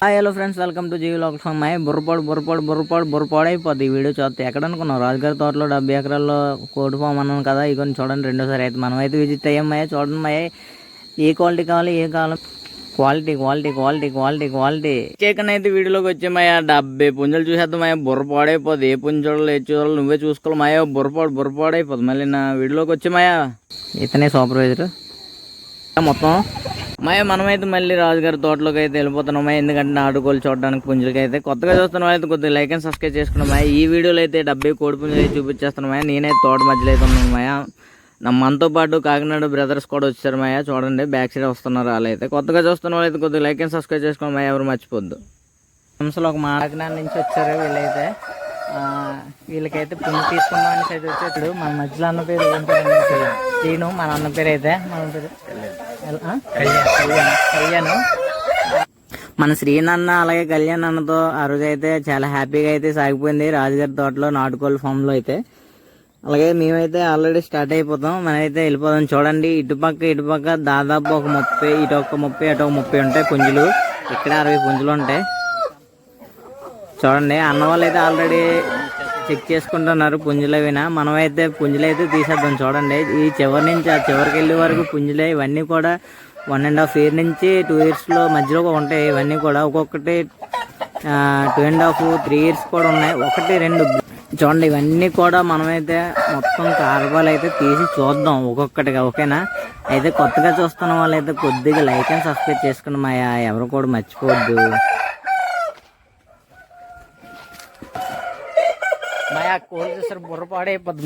Hi hello friends welcome to Jeevi local farm అయ్యి బుర్రపాడు బుర్రపాడు బుర్రపాడు బుర్రపాడు అయిపోద్ది ఈ వీడియో చూస్తే. ఎక్కడ అనుకున్నాం రాజుగారి తోటలో డెబ్బై ఎకరాల్లో కోటి ఫామ్ అన్నాను కదా ఇకొని చూడండి రెండోసారి అయితే మనం అయితే విజిట్ అయ్యామయ్యా చూడండి మయ్య ఏ క్వాలిటీ కావాలి ఏ కావాలి quality quality quality quality quality. Chicken అయితే వీడియోలోకి వచ్చామయ్యా డెబ్బై పుంజలు చూసేద్దామయ్యా బుర్రపాడు అయిపోద్ది ఏ పుంజలు చూడాలి ఏ చూడాలి నువ్వే చూసుకోవాలి బుర్రపాడు బుర్రపాడు అయిపోద్ది మళ్ళీ నా వీడియోలోకి వచ్చామయ్యా. ఇతనే సూపర్వైజర్ మొత్తం? మాయ మనమైతే మళ్ళీ రాజుగారి తోటలోకి అయితే వెళ్ళిపోతున్నామా ఎందుకంటే నాటుకోలు చూడడానికి పుంజులకి అయితే కొత్తగా చూస్తున్న వాళ్ళైతే కొద్దిగా లైక్ అండ్ సబ్స్క్రైబ్ చేసుకున్నామా ఈ వీడియోలో అయితే డెబ్బై కోడి పుంజులు అయితే చూపించేస్తున్నామా నేనైతే తోట మధ్యలో అయితే ఉన్నాను మాయ నా మనతో పాటు కాకినాడ బ్రదర్స్ కూడా వచ్చారు మాయా చూడండి బ్యాక్ సైడ్ వస్తున్నారు వాళ్ళు అయితే కొత్తగా చూస్తున్న వాళ్ళైతే కొద్దిగా లైక్ అండ్ సబ్స్క్రైబ్ చేసుకోండి ఎవరు మర్చిపోద్దు. నిమిషంలో ఒక కాకినాడ నుంచి వచ్చారు వీళ్ళైతే. వీళ్ళకైతే పుణ్యం తీసుకుందాం అనేసి అయితే వచ్చాడు మన మధ్యలో అన్న పేరు ఏం పేరు అన్న శ్రీను మన అన్న పేరు అయితే మన పేరు కళ్యాణ్. కళ్యాణ్. మన శ్రీనన్న అలాగే కళ్యాణ్ అన్నతో ఆ రోజు అయితే చాలా హ్యాపీగా అయితే సాగిపోయింది. రాజుగారి తోటలో నాటుకోళ్ళ ఫామ్లో అయితే. అలాగే మేమైతే ఆల్రెడీ స్టార్ట్ అయిపోతాం. మనమైతే వెళ్ళిపోదాం. చూడండి ఇటుపక్క ఇటుపక్క దాదాపు ఒక ముప్పై ఇటు ఒక ముప్పై అటు ఒక ముప్పై ఉంటాయి పుంజులు. ఇక్కడ అరవై పుంజులు ఉంటాయి. చూడండి అన్న వాళ్ళు అయితే ఆల్రెడీ చెక్ చేసుకుంటున్నారు పుంజులవినా. మనమైతే పుంజులైతే తీసేద్దాం చూడండి. ఈ చివరి నుంచి ఆ చివరికి వెళ్ళే వరకు పుంజులే ఇవన్నీ కూడా వన్ అండ్ హాఫ్ ఇయర్ నుంచి టూ ఇయర్స్లో మధ్యలో ఉంటాయి. ఇవన్నీ కూడా ఒక్కొక్కటి two and half three years కూడా ఉన్నాయి. ఒకటి రెండు. చూడండి ఇవన్నీ కూడా మనమైతే మొత్తం కార్బాలు అయితే తీసి చూద్దాం ఒక్కొక్కటిగా ఓకేనా? అయితే కొత్తగా చూస్తున్న వాళ్ళైతే కొద్దిగా లైక్ అండ్ సబ్స్క్రైబ్ చేసుకుని మా ఎవరు కూడా మర్చిపోవద్దు. మాయా కోల్ చూసారు బుర్ర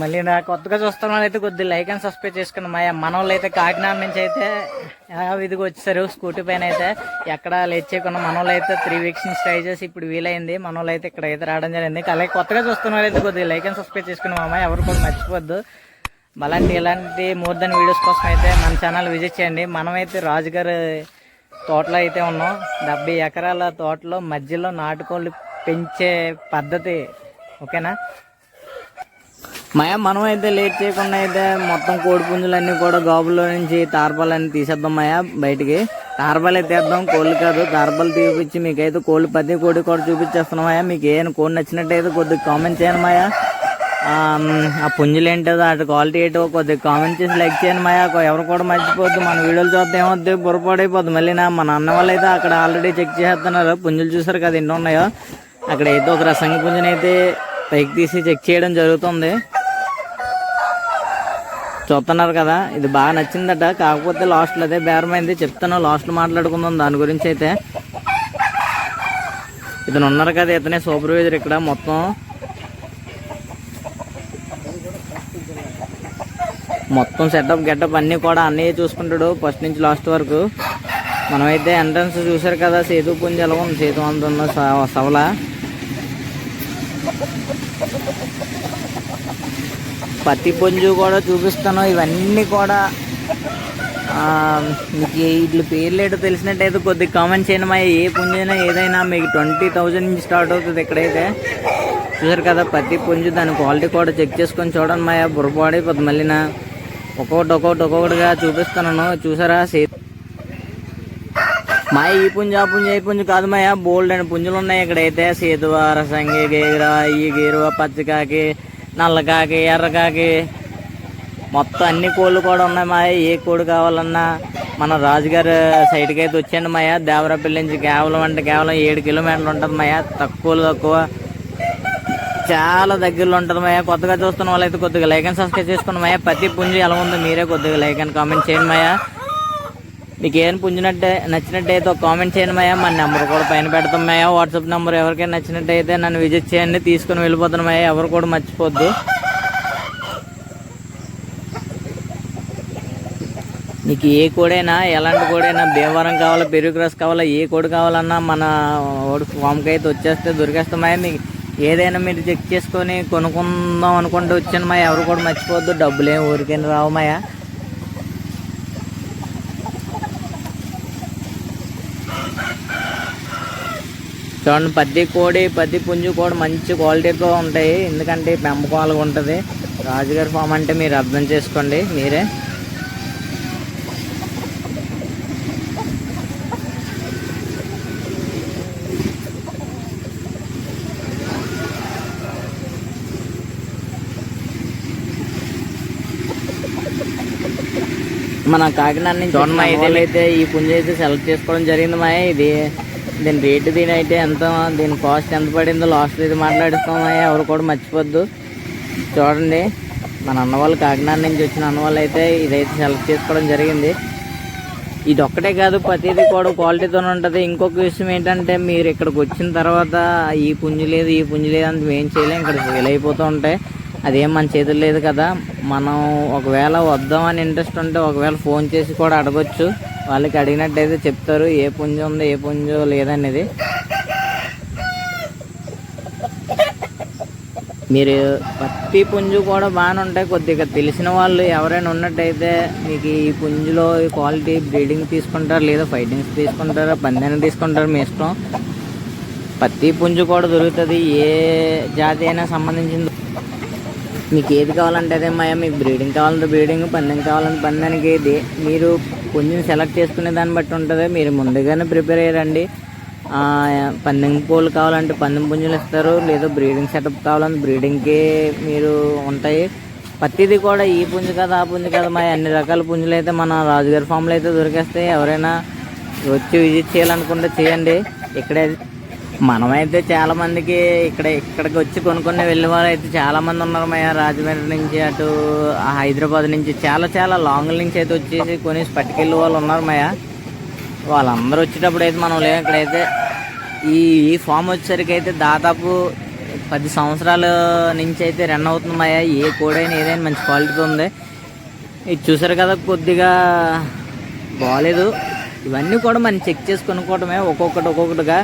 మళ్ళీ నా కొత్తగా చూస్తున్న అయితే కొద్దిగా లైక్ అండ్ సబ్స్క్రైబ్ చేసుకున్న మాయా మన వాళ్ళు అయితే కాకినాడ నుంచి అయితే ఆ, ఇదిగో వచ్చేసారు స్కూటీ పైన అయితే. ఎక్కడ లేట్ చేయకుండా మన వాళ్ళు అయితే త్రీ వీక్స్ నుంచి ట్రై చేసి ఇప్పుడు వీలైంది. మన వాళ్ళు అయితే ఇక్కడ అయితే రావడం జరిగింది. అలాగే కొత్తగా చూస్తున్న అయితే కొద్దిగా లైక్ అండ్ సబ్స్క్రైబ్ చేసుకుని మామ ఎవరు కూడా మర్చిపోద్దు. అలాంటి ఇలాంటి మోర్ దెన్ వీడియోస్ కోసం అయితే మన ఛానల్ విజిట్ చేయండి. మనమైతే రాజుగారు తోటలో అయితే ఉన్నాం. డెబ్బై ఎకరాల తోటలో మధ్యలో నాటుకోళ్ళు పెంచే పద్ధతి ఓకేనా? మాయా మనం అయితే లేట్ చేయకుండా అయితే మొత్తం కోడి పుంజులన్నీ కూడా గాబుల్లో నుంచి తార్పాలన్నీ తీసేద్దాం మాయా బయటికి. తార్పాలు ఎత్తేద్దాం వేద్దాం కోళ్ళు కాదు. తార్పాలు తీపిచ్చి మీకైతే కోళ్ళు పది కోడి కూడా చూపించేస్తున్నాం మాయా. మీకు ఏం కోడి నచ్చినట్టయితే కొద్దిగా కామెంట్ చేయండి మాయా. ఆ, పుంజులు ఏంటో అటు క్వాలిటీ ఏంటో కొద్దిగా కామెంట్ చేసి లైక్ చేయండి మాయా. ఎవరు కూడా మర్చిపోద్దు మన వీడియోలు చూస్తే ఏమవుద్ది? బుర్రపాడైపోద్ది. మళ్ళీ నా మన అన్న వాళ్ళు అయితే అక్కడ ఆల్రెడీ చెక్ చేస్తున్నారు. పుంజులు చూసారు కదా ఎన్ని ఉన్నాయో. అక్కడ అయితే ఒక రసంగి పుంజుని అయితే పైకి తీసి చెక్ చేయడం జరుగుతుంది. చూస్తున్నారు కదా ఇది బాగా నచ్చిందట. కాకపోతే లాస్ట్లో అదే బేరమైంది. చెప్తాను లాస్ట్లో మాట్లాడుకుందాం. దాని గురించి అయితే ఇతను ఉన్నారు కదా ఇతనే సూపర్వైజర్ ఇక్కడ మొత్తం. మొత్తం సెటప్ గెటప్ అన్నీ కూడా అన్నయ్య చూసుకుంటాడు ఫస్ట్ నుంచి లాస్ట్ వరకు. మనమైతే ఎంట్రన్స్ చూసారు కదా సేతు పుంజ ఎలా ఉంది? సేతు అంత స- సవల. పత్తి పుంజు కూడా చూపిస్తాను ఇవన్నీ కూడా. మీకు వీటి పేర్లు తెలిసినట్టయితే కొద్దిగా కామెంట్ చేయండి మా ఏ పుంజైనా ఏదైనా మీకు ట్వంటీ థౌజండ్ నుంచి స్టార్ట్ అవుతుంది ఇక్కడైతే. చూసారు కదా పత్తి పుంజు దాని క్వాలిటీ కూడా చెక్ చేసుకొని చూడండి మా బుర్రపాడైపోతుంది మళ్ళీ మళ్ళీనా ఒక్కొక్కటి ఒక్కొక్కటి ఒక్కొక్కటిగా చూపిస్తున్నాను చూసారా? సే మా ఈ పుంజు ఆ పుంజు ఈ పుంజు కాదు మాయ బోల్డ్ అండ్ పుంజులు ఉన్నాయి ఇక్కడైతే. సేతువ రసంగి గేర ఈ గేరువ పచ్చకాకి నల్లకాకి ఎర్రకాకి మొత్తం అన్ని కోళ్ళు కూడా ఉన్నాయి మాయ. ఏ కోడి కావాలన్నా మన రాజుగారు సైడ్కి అయితే వచ్చాను మాయ. దేవరపల్లి నుంచి కేవలం అంటే కేవలం ఏడు కిలోమీటర్లు ఉంటుంది మాయ. తక్కువలు తక్కువ. చాలా దగ్గరలో ఉంటుంది మాయ. కొత్తగా చూస్తున్న వాళ్ళైతే కొద్దిగా లైక్ అండ్ సబ్స్క్రైబ్ చేసుకున్న మాయ. ప్రతి పుంజు ఎలా ఉందో మీరే కొద్దిగా లైక్ అండ్ కామెంట్ చేయండి మాయా. మీకు ఏం పుంజినట్టే నచ్చినట్టయితే ఒక కామెంట్ చేయండి మాయా. మన నెంబర్ కూడా పైన పెడతాం మాయా. వాట్సాప్ నెంబర్ ఎవరికైనా నచ్చినట్టయితే నన్ను విజిట్ చేయండి. తీసుకుని వెళ్ళిపోతాను మాయా. ఎవరు కూడా మర్చిపోద్దు. మీకు ఏ కోడైనా ఎలాంటి కోడైనా భీమవరం కావాలా పెరుగు క్రాస్ కావాలా ఏ కోడి కావాలన్నా మన ఓడి ఫామ్కి అయితే వచ్చేస్తే దొరికేస్తామయ్యా మీకు ఏదైనా మీరు చెక్ చేసుకొని కొనుక్కుందాం అనుకుంటూ వచ్చాను మా ఎవరు కూడా మర్చిపోవద్దు డబ్బులు ఏం ఊరికైనా రావమాయా చూడండి పద్ది కోడి పద్ది పుంజు కూడా మంచి క్వాలిటీతో ఉంటాయి. ఎందుకంటే పెంపకాలుగా ఉంటుంది. రాజుగారి ఫామ్ అంటే మీరు అర్థం చేసుకోండి మీరే. మన కాకినాడ నుంచి అయితే ఈ పుంజ అయితే సెలెక్ట్ చేసుకోవడం జరిగింది మా ఇది దీని రేటు దీని అయితే ఎంత? దీని కాస్ట్ ఎంత పడిందో లాస్ట్ ఇది మాట్లాడుస్తాం ఎవరు కూడా మర్చిపోద్దు. చూడండి మన అన్న వాళ్ళు కాకినాడ నుంచి వచ్చిన అన్న వాళ్ళు అయితే ఇదైతే సెలెక్ట్ చేసుకోవడం జరిగింది. ఇది ఒక్కటే కాదు ప్రతిదీ కూడా క్వాలిటీతో ఉంటుంది. ఇంకొక విషయం ఏంటంటే మీరు ఇక్కడికి వచ్చిన తర్వాత ఈ పుంజు లేదు ఈ పుంజు లేదు అంత ఏం చేయలేం. ఇక్కడ ఫీల్ అయిపోతూ ఉంటాయి. అదేం మన చేతులు లేదు కదా. మనం ఒకవేళ వద్దామని ఇంట్రెస్ట్ ఉంటే ఒకవేళ ఫోన్ చేసి కూడా అడగొచ్చు. వాళ్ళకి అడిగినట్టయితే చెప్తారు ఏ పుంజు ఉంది ఏ పుంజు లేదనేది. మీరు పత్తి పుంజు కూడా బాగానే ఉంటాయి. కొద్దిగా తెలిసిన వాళ్ళు ఎవరైనా ఉన్నట్టయితే మీకు ఈ పుంజులో ఈ క్వాలిటీ బ్రీడింగ్ తీసుకుంటారు లేదా ఫైటింగ్స్ తీసుకుంటారా పందాన్ని తీసుకుంటారు మీ ఇష్టం. పత్తి పుంజు కూడా దొరుకుతుంది. ఏ జాతి అయినా సంబంధించింది. మీకు ఏది కావాలంటే అదే మాయ మీకు బ్రీడింగ్ కావాలంటే బ్రీడింగ్ పందెం కావాలంటే పందానికి ఏది మీరు పుంజుని సెలెక్ట్ చేసుకునే దాన్ని బట్టి ఉంటుంది. మీరు ముందుగానే ప్రిపేర్ అయ్యారండి. పందెం పూలు కావాలంటే పందెం పుంజులు ఇస్తారు. లేదా బ్రీడింగ్ సెటప్ కావాలంటే బ్రీడింగ్కి మీరు ఉంటాయి. ప్రతిదీ కూడా ఈ పుంజు కదా ఆ పుంజు కదా. మా అన్ని రకాల పుంజులు అయితే మన రాజుగారి ఫామ్లో అయితే దొరికేస్తాయి. ఎవరైనా వచ్చి విజిట్ చేయాలనుకుంటే చేయండి. ఇక్కడే మనమైతే చాలా మందికి ఇక్కడ ఇక్కడికి వచ్చి కొనుక్కునే వెళ్ళిన వాళ్ళు అయితే చాలా మంది ఉన్నారు మయ రాజమండ్రి నుంచి అటు హైదరాబాద్ నుంచి చాలా చాలా లాంగ్ నుంచి అయితే వచ్చేసి కొనేసి పట్టుకెళ్ళే వాళ్ళు ఉన్నారు మయ్య. వాళ్ళందరూ వచ్చేటప్పుడు అయితే మనం లేము ఇక్కడైతే ఈ ఈ ఫామ్ వచ్చేసరికి అయితే దాదాపు పది సంవత్సరాల నుంచి అయితే రన్ అవుతుంది మాయ ఏ కోడైనా ఏదైనా మంచి క్వాలిటీతో ఉంది. ఇది చూసారు కదా కొద్దిగా బాగాలేదు ఇవన్నీ కూడా మనం చెక్ చేసి కొనుక్కోవటమే ఒక్కొక్కటి ఒక్కొక్కటిగా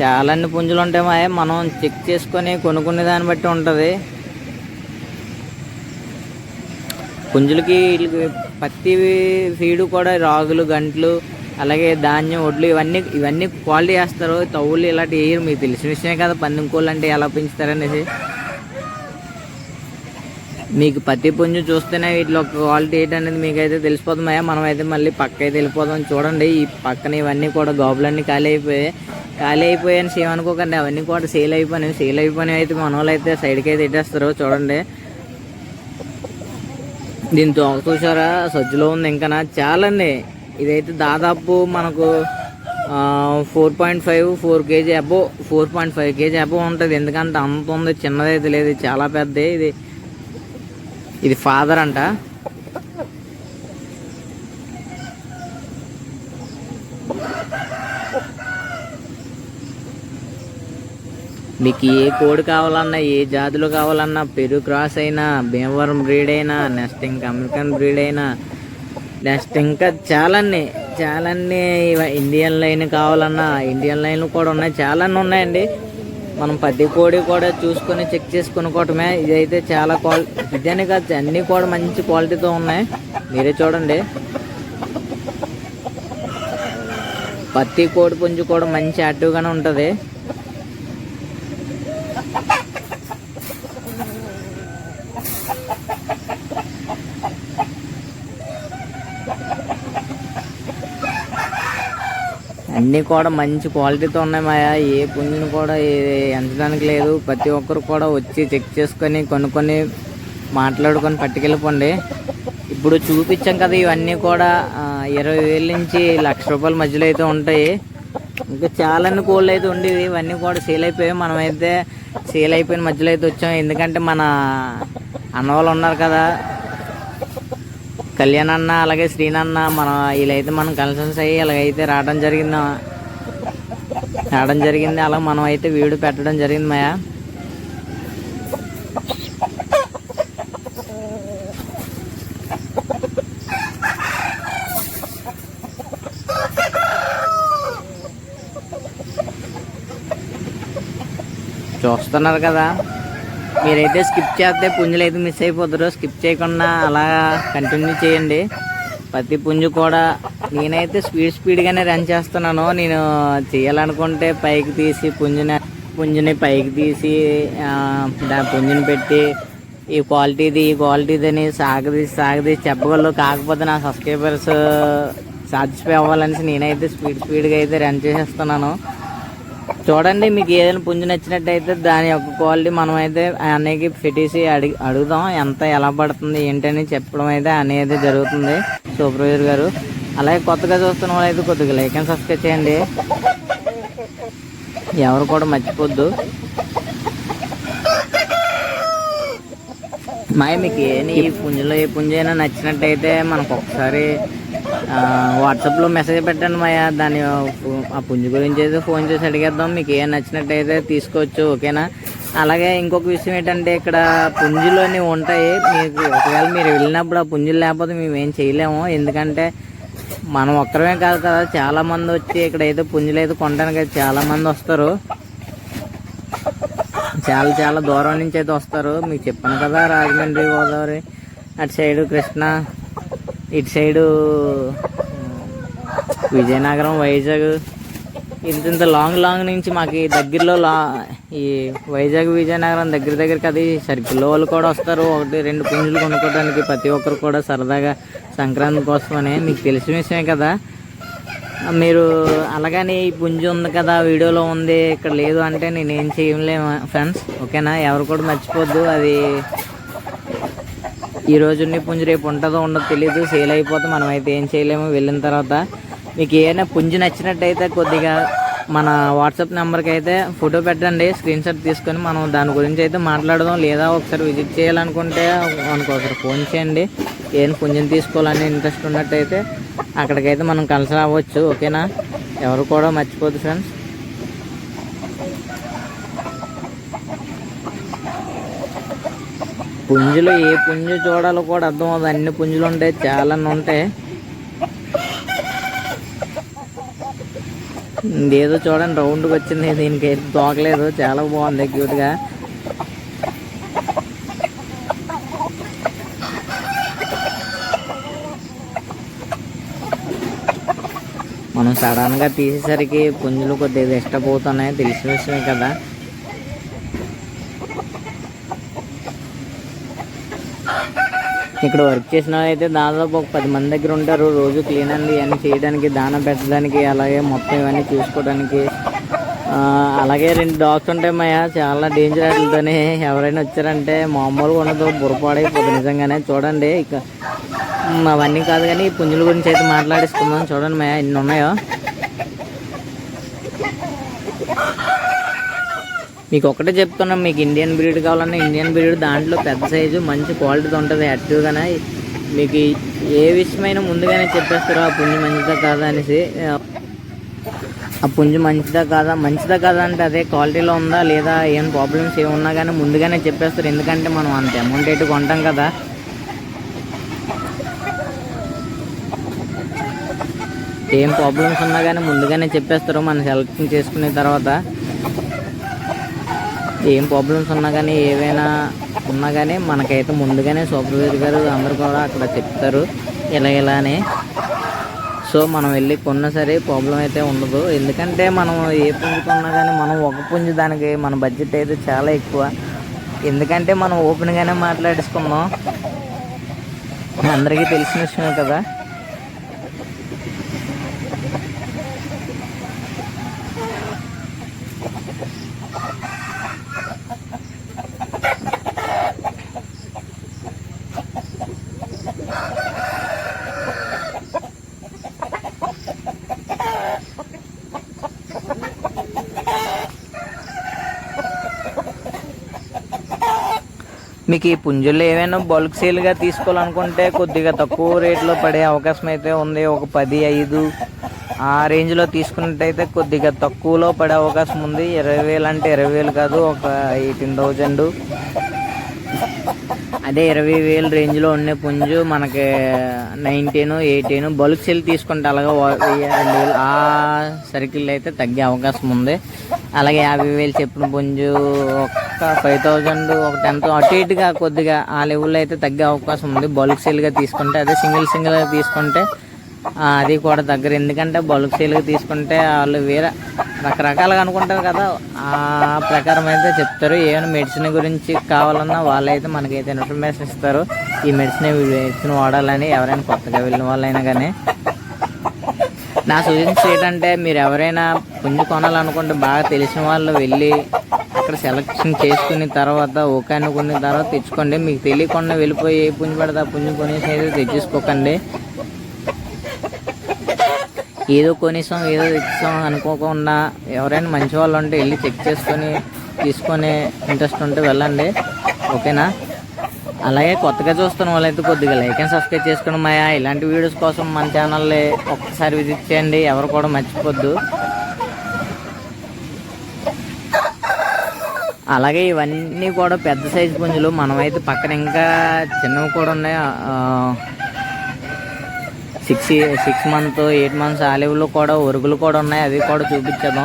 చాలా అన్ని పుంజులు ఉంటాయి మాయ మనం చెక్ చేసుకొని కొనుక్కునే దాన్ని బట్టి ఉంటుంది. పుంజులకి పత్తి ఫీడు కూడా రాగులు గంటలు అలాగే ధాన్యం ఒడ్లు ఇవన్నీ ఇవన్నీ క్వాలిటీ వేస్తారు. తవ్వులు ఇలాంటి వేయరు. మీకు తెలిసిన విషయమే కదా పందింకోళ్ళు అంటే ఎలా పెంచుతారనేసి. మీకు పత్తి పుంజు చూస్తేనే వీటిలో క్వాలిటీ ఏంటనేది మీకైతే అయితే తెలిసిపోతుందా మనం అయితే మళ్ళీ పక్క అయితే వెళ్ళిపోదాం. చూడండి ఈ పక్కన ఇవన్నీ కూడా గోబులన్నీ ఖాళీ అయిపోయాయి. ఖాళీ అయిపోయాయని సేమ్ అనుకోకండి అవన్నీ కూడా సేల్ అయిపోయినాయి. సేల్ అయిపోయినాయి అయితే మన వాళ్ళు అయితే సైడ్కి అయితే ఇట్టేస్తారు చూడండి. దీంతో చూసారా సజ్జలో ఉంది ఇంకా చాలండి. ఇదైతే దాదాపు మనకు four point five four KG అబో ఫోర్ పాయింట్ ఫైవ్ కేజీ అబో ఉంటుంది. ఎందుకంటే అంత ఉంది చిన్నదైతే లేదు. చాలా పెద్ద ఇది ఇది ఫాదర్ అంట. మీకు ఏ కోడి కావాలన్నా ఏ జాతులు కావాలన్నా పెరు క్రాస్ అయినా భీమవరం బ్రీడ్ అయినా నెక్స్ట్ ఇంకా అమెరికన్ బ్రీడ్ అయినా నెక్స్ట్ ఇంకా చాలాన్ని చాలాన్ని ఇవ- ఇండియన్ లైన్ కావాలన్నా ఇండియన్ లైన్లు కూడా ఉన్నాయి చాలాన్ని ఉన్నాయండి. మనం ప్రతి కోడి కూడా చూసుకొని చెక్ చేసి కొనుక్కోవటమే ఇదైతే చాలా క్వాలిటీ ఇదేనే కాదు అన్నీ కూడా మంచి క్వాలిటీతో ఉన్నాయి. మీరే చూడండి. పత్తి కోడి పుంజు కూడా మంచి యాక్టివ్గానే ఉంటుంది. అన్నీ కూడా మంచి క్వాలిటీతో ఉన్నాయి మాయా. ఏ పుంజుని కూడా ఏ- ఎంచడానికి లేదు. ప్రతి ఒక్కరు కూడా వచ్చి చెక్ చేసుకొని కొనుక్కొని మాట్లాడుకొని పట్టుకెళ్ళిపోండి. ఇప్పుడు చూపించాం కదా ఇవన్నీ కూడా ఇరవై వేల నుంచి లక్ష రూపాయల మధ్యలో అయితే ఉంటాయి. ఇంకా చాలా కోళ్ళు అయితే ఉండేవి. ఇవన్నీ కూడా సేల్ అయిపోయాయి. మనమైతే సేల్ అయిపోయిన మధ్యలో అయితే వచ్చాం. ఎందుకంటే మన అన్నవాళ్ళు ఉన్నారు కదా కళ్యాణ్ అన్న అలాగే శ్రీనన్న మనం వీళ్ళైతే మనం కన్సల్స్ అయ్యి ఇలాగైతే రావడం జరిగింది రావడం జరిగింది అలా మనం అయితే వీడియో పెట్టడం జరిగింది మాయా. చూస్తున్నారు కదా. మీరైతే స్కిప్ చేస్తే పుంజులు అయితే మిస్ అయిపోతారు. స్కిప్ చేయకుండా అలా కంటిన్యూ చేయండి. ప్రతి పుంజు కూడా నేనైతే స్పీడ్ స్పీడ్గానే రన్ చేస్తున్నాను. నేను చేయాలనుకుంటే పైకి తీసి పుంజుని పుంజుని పైకి తీసి దా పుంజుని పెట్టి ఈ క్వాలిటీది ఈ క్వాలిటీది అని సాగదీసి సాగదీసి చెప్పగలరు. కాకపోతే నా సబ్స్క్రైబర్స్ సాటిస్ఫై అవ్వాలనేసి నేనైతే స్పీడ్ స్పీడ్గా అయితే రన్ చేసేస్తున్నాను. చూడండి మీకు ఏదైనా పుంజు నచ్చినట్టయితే దాని యొక్క క్వాలిటీ మనం అయితే అన్నయ్యకి ఫిటీసి అడిగి అడుగుదాం ఎంత ఎలా పడుతుంది ఏంటని చెప్పడం అయితే అనేది జరుగుతుంది సూపర్వైజర్ గారు. అలాగే కొత్తగా చూస్తున్న వాళ్ళైతే కొద్దిగా లైక్ అండ్ సబ్స్క్రైబ్ చేయండి. ఎవరు కూడా మర్చిపోద్దు. మాయ మీకు ఏ పుంజులో ఏ పుంజు అయినా నచ్చినట్టయితే మనకు ఒకసారి వాట్సాప్లో మెసేజ్ పెట్టండి మయ్యా దాని ఆ పుంజు గురించి అయితే ఫోన్ చేసి అడిగేద్దాం. మీకు ఏ నచ్చినట్టయితే తీసుకోవచ్చు ఓకేనా? అలాగే ఇంకొక విషయం ఏంటంటే ఇక్కడ పుంజులోని ఉంటాయి. మీకు ఒకవేళ మీరు వెళ్ళినప్పుడు ఆ పుంజులు లేకపోతే మేము ఏం చేయలేము. ఎందుకంటే మనం ఒక్కరమే కాదు కదా. చాలా మంది వచ్చి ఇక్కడ అయితే పుంజులు అయితే కొనడానికి అయితే చాలామంది వస్తారు. చాలా చాలా దూరం నుంచి అయితే వస్తారు. మీకు చెప్పాను కదా రాజమండ్రి గోదావరి అటు సైడు కృష్ణ. ఇటు సైడు విజయనగరం వైజాగ్. ఇంత ఇంత లాంగ్ లాంగ్ నుంచి మాకు దగ్గరలో లా ఈ వైజాగ్ విజయనగరం దగ్గర దగ్గరికి అది సర్కిల్లో వాళ్ళు కూడా వస్తారు. ఒకటి రెండు పుంజులు కొనుక్కోవడానికి ప్రతి ఒక్కరు కూడా సరదాగా సంక్రాంతి కోసమని మీకు తెలిసిన విషయమే కదా. మీరు అలాగని ఈ పుంజు ఉంది కదా వీడియోలో ఉంది ఇక్కడ లేదు అంటే నేనేం చేయలేము ఫ్రెండ్స్ ఓకేనా? ఎవరు కూడా మర్చిపోద్దు. అది ఈ రోజు ఉండి పుంజు రేపు ఉంటుందో ఉండదో తెలియదు సేల్ అయిపోతే మనం అయితే ఏం చేయలేము వెళ్ళిన తర్వాత. మీకు ఏమైనా పుంజు నచ్చినట్టయితే కొద్దిగా మన వాట్సాప్ నెంబర్కి అయితే ఫోటో పెట్టండి స్క్రీన్ షాట్ తీసుకొని మనం దాని గురించి అయితే మాట్లాడదాం లేదా ఒకసారి విజిట్ చేయాలనుకుంటే మనకు ఒకసారి ఫోన్ చేయండి. ఏం పుంజుని తీసుకోవాలని ఇంట్రెస్ట్ ఉన్నట్టయితే అక్కడికైతే మనం కలిసి రావచ్చు ఓకేనా? ఎవరు కూడా మర్చిపోద్దు ఫ్రెండ్స్ పుంజులు ఏ పుంజు చూడాలో కూడా అర్థం అవుతుంది అన్ని పుంజులు ఉంటాయి చాలా ఉంటాయి. ఏదో చూడండి రౌండ్కి వచ్చింది. దీనికి తోకలేదు చాలా బాగుంది క్యూట్గా మనం సడన్గా తీసేసరికి పుంజులు కొద్దిగా డిస్టర్బ్ అవుతున్నాయి. తెలిసిన విషయమే కదా. ఇక్కడ వర్క్ చేసిన అయితే దాదాపు ఒక పది మంది దగ్గర ఉంటారు. రోజు క్లీన్ అండి ఇవన్నీ చేయడానికి దాన పెట్టడానికి అలాగే మొత్తం ఇవన్నీ చూసుకోవడానికి. అలాగే రెండు డాగ్స్ ఉంటాయి మాయ. చాలా డేంజర్ వాటితోనే ఎవరైనా వచ్చారంటే మామూలుగా ఉండదు. బురపాడైపోతుంది నిజంగానే. చూడండి ఇక. అవన్నీ కాదు కానీ ఈ పుంజుల గురించి అయితే మాట్లాడేసుకుందాం. చూడండి మాయ ఇన్ని ఉన్నాయో. మీకు ఒకటే చెప్తున్నాం మీకు ఇండియన్ బ్రీడ్ కావాలన్నా ఇండియన్ బ్రీడ్ దాంట్లో పెద్ద సైజు మంచి క్వాలిటీ ఉంటుంది యాక్టివ్గానే మీకు ఏ విషయమైనా ముందుగానే చెప్పేస్తారు ఆ పుంజు మంచిదా కాదా అనేసి? ఆ పుంజు మంచిదా కాదా? మంచిదా కాదా అంటే అదే క్వాలిటీలో ఉందా లేదా ఏం ప్రాబ్లమ్స్ ఏమున్నా కానీ ముందుగానే చెప్పేస్తారు. ఎందుకంటే మనం అంత అమౌంట్ అయితే కొంటాం కదా. ఏం ప్రాబ్లమ్స్ ఉన్నా కానీ ముందుగానే చెప్పేస్తారు. మనం సెలెక్షన్ చేసుకున్న తర్వాత ఏం ప్రాబ్లమ్స్ ఉన్నా కానీ ఏవైనా ఉన్నా కానీ మనకైతే ముందుగానే సూపర్వైజర్ గారు అందరు కూడా అక్కడ చెప్తారు. ఇలా ఇలా అని సో మనం వెళ్ళి కొన్నా సరే ప్రాబ్లం అయితే ఉండదు. ఎందుకంటే మనం ఏ పుంజు కొన్నా కానీ మనం ఒక పుంజు దానికి మన బడ్జెట్ అయితే చాలా ఎక్కువ. ఎందుకంటే మనం ఓపెన్గానే మాట్లాడేసుకున్నాం. అందరికీ తెలిసిన విషయమే కదా. మీకు ఈ పుంజుల్లో ఏమైనా బల్క్ సేల్గా తీసుకోవాలనుకుంటే కొద్దిగా తక్కువ రేట్లో పడే అవకాశం అయితే ఉంది. ఒక పది ఐదు ఆ రేంజ్లో తీసుకున్నట్టయితే కొద్దిగా తక్కువలో పడే అవకాశం ఉంది. ఇరవై వేలు అంటే ఇరవై వేలు కాదు ఒక ఎయిటీన్ థౌజండ్ అదే ఇరవై వేలు రేంజ్లో ఉండే పుంజు మనకి నైన్టీన్ ఎయిటీన్ బల్క్ సేల్ తీసుకుంటే అలాగా రెండు వేలు ఆ సర్కిల్ అయితే తగ్గే అవకాశం ఉంది. అలాగే యాభై వేలు చెప్పిన పుంజు ఒక ఫైవ్ థౌజండ్ ఒక టెన్ అటు ఇటుగా కొద్దిగా ఆ లెవెల్లో అయితే తగ్గే అవకాశం ఉంది. బల్క్ సేల్గా తీసుకుంటే అదే సింగిల్ సింగిల్గా తీసుకుంటే అది కూడా దగ్గర. ఎందుకంటే బల్క్ సేల్గా తీసుకుంటే వాళ్ళు వేరే రకరకాలుగా అనుకుంటారు కదా. ఆ ప్రకారం అయితే చెప్తారు. ఏమైనా మెడిసిన్ గురించి కావాలన్నా వాళ్ళైతే మనకైతే ఇన్ఫర్మేషన్ ఇస్తారు. ఈ మెడిసిన్ మెడిసిన్ వాడాలని ఎవరైనా కొత్తగా వెళ్ళిన వాళ్ళైనా కానీ నా సజెషన్ ఏంటంటే మీరు ఎవరైనా పుంజు కొనాలనుకుంటే బాగా తెలిసిన వాళ్ళు వెళ్ళి ఇక్కడ సెలక్షన్ చేసుకున్న తర్వాత ఓకే అనుకున్న తర్వాత తెచ్చుకోండి. మీకు తెలియకుండా వెళ్ళిపోయి ఏ పుంజు పడితే ఆ పుంజు కొనేసి అయితే తెచ్చేసుకోకండి. ఏదో కొనిస్తాం ఏదో తెచ్చాం అనుకోకుండా ఎవరైనా మంచి వాళ్ళు ఉంటే వెళ్ళి చెక్ చేసుకొని తీసుకునే ఇంట్రెస్ట్ ఉంటే వెళ్ళండి. ఓకేనా? అలాగే కొత్తగా చూస్తున్న వాళ్ళైతే కొద్దిగా లైక్ అండ్ సబ్స్క్రైబ్ చేసుకోవడం మాయా. ఇలాంటి వీడియోస్ కోసం మన ఛానల్ని ఒక్కసారి విజిట్ చేయండి. ఎవరు కూడా మర్చిపోద్దు. అలాగే ఇవన్నీ కూడా పెద్ద సైజు పుంజులు. మనమైతే పక్కన ఇంకా చిన్నవి కూడా ఉన్నాయి. Six six month eight months ఆలివ్లు కూడా ఒరుగులు కూడా ఉన్నాయి. అవి కూడా చూపించాను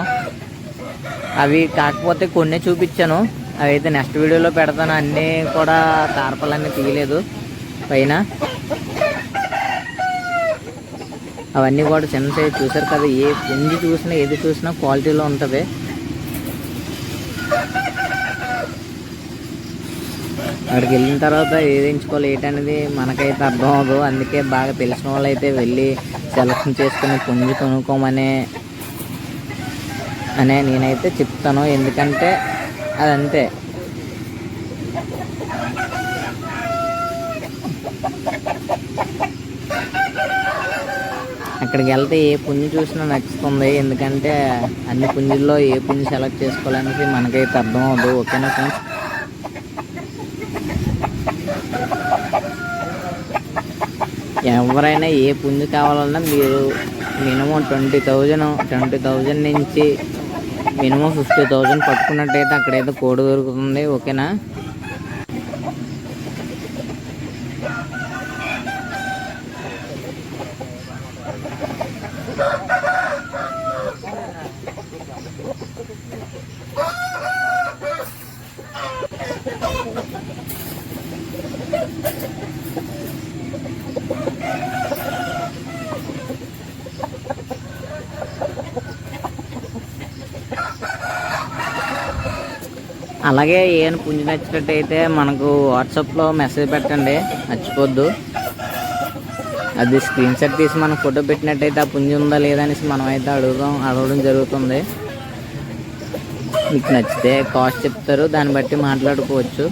అవి కాకపోతే కొన్ని చూపించాను. అవి అయితే నెక్స్ట్ వీడియోలో పెడతాను. అన్నీ కూడా తారపలన్నీ తీయలేదు. పైన అవన్నీ కూడా చిన్న సైజ్ చూసారు కదా. ఏ పుంజి చూసినా ఏది చూసినా క్వాలిటీలో ఉంటుంది. అక్కడికి వెళ్ళిన తర్వాత ఏది ఎంచుకోవాలి ఏంటనేది మనకైతే అర్థం అవ్వదు. అందుకే బాగా తెలిసిన వాళ్ళు అయితే వెళ్ళి సెలక్షన్ చేసుకుని పుంజు కొనుక్కోమనే అనే నేనైతే చెప్తాను. ఎందుకంటే అదంతే. అక్కడికి వెళ్తే ఏ పుంజు చూసినా నచ్చుతుంది. ఎందుకంటే అన్ని పుంజుల్లో ఏ పుంజు సెలెక్ట్ చేసుకోవాలనేసి మనకైతే అర్థం అవ్వదు. ఓకేనా ఫ్రెండ్స్? ఎవరైనా ఏ పుంజు కావాలన్నా మీరు minimum twenty thousand twenty thousand నుంచి మినిమం ఫిఫ్టీ థౌజండ్ పట్టుకున్నట్టయితే అక్కడైతే కోడి దొరుకుతుంది ఓకేనా? అలాగే ఏమైనా పుంజు నచ్చినట్టయితే మనకు వాట్సాప్లో మెసేజ్ పెట్టండి. మర్చిపోద్దు. అది స్క్రీన్ షాట్ తీసి మనం ఫోటో పెట్టినట్టయితే ఆ పుంజు ఉందా లేదా అనేసి మనం అయితే అడుగుదాం అడగడం జరుగుతుంది. మీకు నచ్చితే కాస్ట్ చెప్తారు దాన్ని బట్టి మాట్లాడుకోవచ్చు.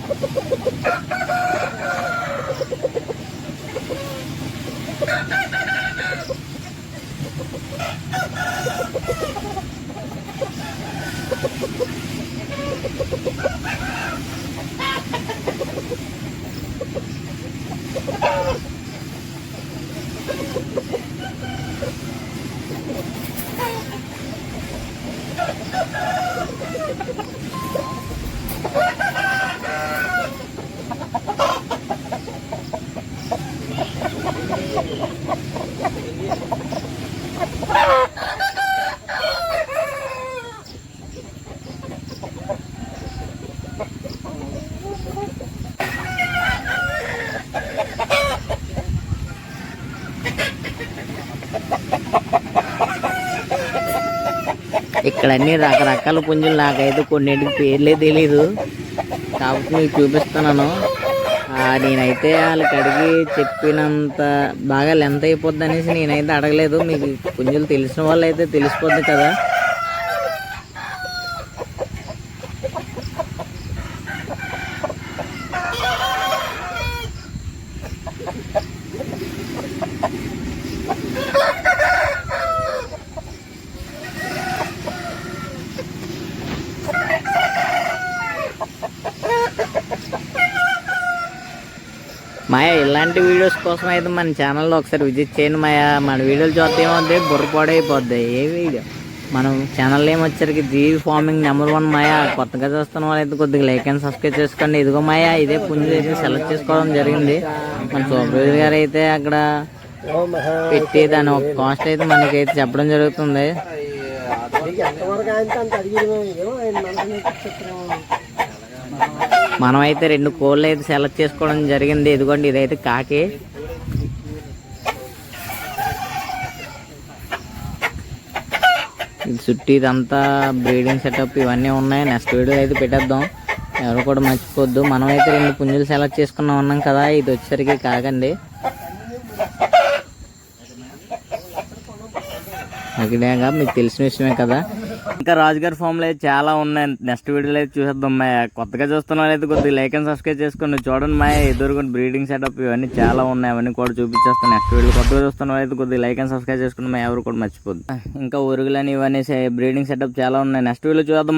ఇక్కడ అన్ని రకరకాల పుంజులు. నాకైతే కొన్నింటికి పేర్లే తెలీదు. కాబట్టి మీకు చూపిస్తున్నాను. నేనైతే వాళ్ళకి అడిగి చెప్పినంత బాగా లెంత్ అయిపోద్ది అనేసి నేనైతే అడగలేదు. మీకు పుంజులు తెలిసిన వాళ్ళు అయితే తెలిసిపోద్ది కదా. మాయా ఇలాంటి వీడియోస్ కోసం అయితే మన ఛానల్లో ఒకసారి విజిట్ చేయండి మాయా మన వీడియోలు చూస్తే ఏమవుద్ది బుర్రపాడైపోద్ది ఏ వీడియో మనం ఛానల్ ఏమొచ్చరికి జీవి ఫార్మింగ్ నెంబర్ వన్ మాయా కొత్తగా చూస్తున్న వాళ్ళైతే కొద్దిగా లైక్ అండ్ సబ్స్క్రైబ్ చేసుకోండి ఇదిగో మాయా ఇదే పుంజు అయితే సెలెక్ట్ చేసుకోవడం జరిగింది మన సూపర్వైజర్ గారు అయితే అక్కడ పెట్టి దాని ఒక కాస్ట్ అయితే మనకైతే చెప్పడం జరుగుతుంది మనమైతే రెండు కోళ్ళు అయితే సెలెక్ట్ చేసుకోవడం జరిగింది. ఇదిగోండి ఇదైతే కాకి. ఇది చుట్టూ ఇదంతా బ్రీడింగ్ సెటప్ ఇవన్నీ ఉన్నాయి. నెక్స్ట్ వీడియో అయితే పెట్టేద్దాం. ఎవరు కూడా మర్చిపోద్దు. మనం అయితే రెండు పుంజులు సెలెక్ట్ చేసుకున్నాం ఉన్నాం కదా ఇది వచ్చేసరికి కాకండి. అక్కడేగా మీకు తెలిసిన విషయమే కదా. ఇంకా రాజుగారి ఫామ్లో అయితే చాలా ఉన్నాయి. నెక్స్ట్ వీడియోలో అయితే చూసేద్దాం మా కొత్తగా చూస్తున్న అయితే కొద్దిగా లైక్ అండ్ సబ్స్క్రైబ్ చేసుకుని చూడండి మా ఎదురుకొని బ్రీడింగ్ సెటప్ ఇవన్నీ చాలా ఉన్నాయి. అవన్నీ కూడా చూపించేస్తాను. నెక్స్ట్ వీడియో కొత్తగా చూస్తున్న వాళ్ళైతే కొద్దిగా లైక్ అండ్ సబ్స్క్రైబ్ చేసుకుని మా ఎవరు కూడా మర్చిపోద్దు. ఇంకా ఉరుగులని ఇవన్నీ బ్రీడింగ్ సెటప్ చాలా ఉన్నాయి. నెక్స్ట్ వీడియో చూద్దాం.